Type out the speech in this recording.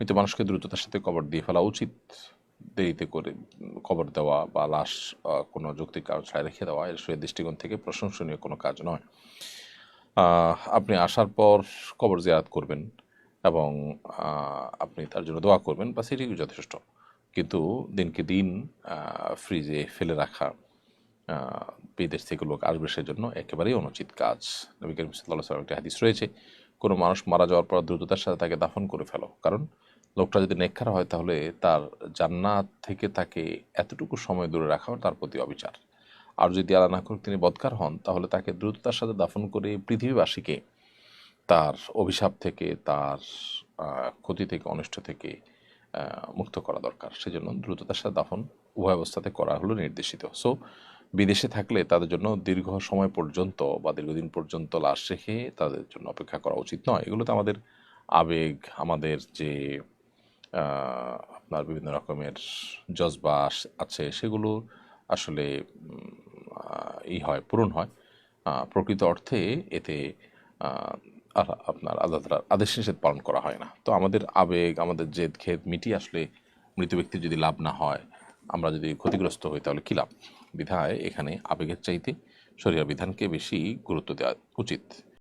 মৃত মানুষকে দ্রুততার সাথে কবর দিয়ে ফেলা উচিত। দেরিতে করে কবর দেওয়া বা লাশ কোনো যৌক্তিক কারণ ছাড়া রেখে দেওয়া, এর সে দৃষ্টিকোণ থেকে প্রশংসনীয় কোনো কাজ নয়। আপনি আসার পর কবর জিয়ারত করবেন এবং আপনি তার জন্য দোয়া করবেন বা সেটিই যথেষ্ট। কিন্তু দিনকে দিন ফ্রিজে ফেলে রাখা বিদেশ থেকে লোক আসবে সেজন্য একেবারেই অনুচিত কাজ। নবী করিম সাল্লাহ সাল্লাম একটি হাদিস রয়েছে, কোনো মানুষ মারা যাওয়ার পর দ্রুততার সাথে তাকে দাফন করে ফেলো। কারণ লোকটা যদি নেককার হয়, তাহলে তার জান্নাত থেকে তাকে এতটুকু সময় দূরে রাখা তার প্রতি অবিচার। আর যদি আল্লাহ না তিনি বদকার হন, তাহলে তাকে দ্রুততার সাথে দাফন করে পৃথিবীবাসীকে তার অভিশাপ থেকে, তার ক্ষতি থেকে, অনিষ্ট থেকে মুক্ত করা দরকার। সেজন্য দ্রুততার সাথে দাফন উভয় অবস্থাতে করা হলো নির্দেশিত। সো, বিদেশে থাকলে তাদের জন্য দীর্ঘ সময় পর্যন্ত বা দীর্ঘদিন পর্যন্ত লাশ রেখে তাদের জন্য অপেক্ষা করা উচিত নয়। এগুলোতে আমাদের আবেগ, আমাদের যে আপনার বিভিন্ন রকমের জজবা আছে, সেগুলো আসলে ই হয়, পূরণ হয়। প্রকৃত অর্থে এতে আপনার আল্লাহ আদেশ নিষেধ পালন করা হয় না। তো আমাদের আবেগ, আমাদের জেদ, খেদ মিটিয়ে আসলে মৃত ব্যক্তি যদি লাভ না হয়, আমরা যদি ক্ষতিগ্রস্ত হই, তাহলে কী লাভ? বিধায় এখানে আবেগের চাইতে শরীর বিধানকে বেশি গুরুত্ব দেওয়া উচিত।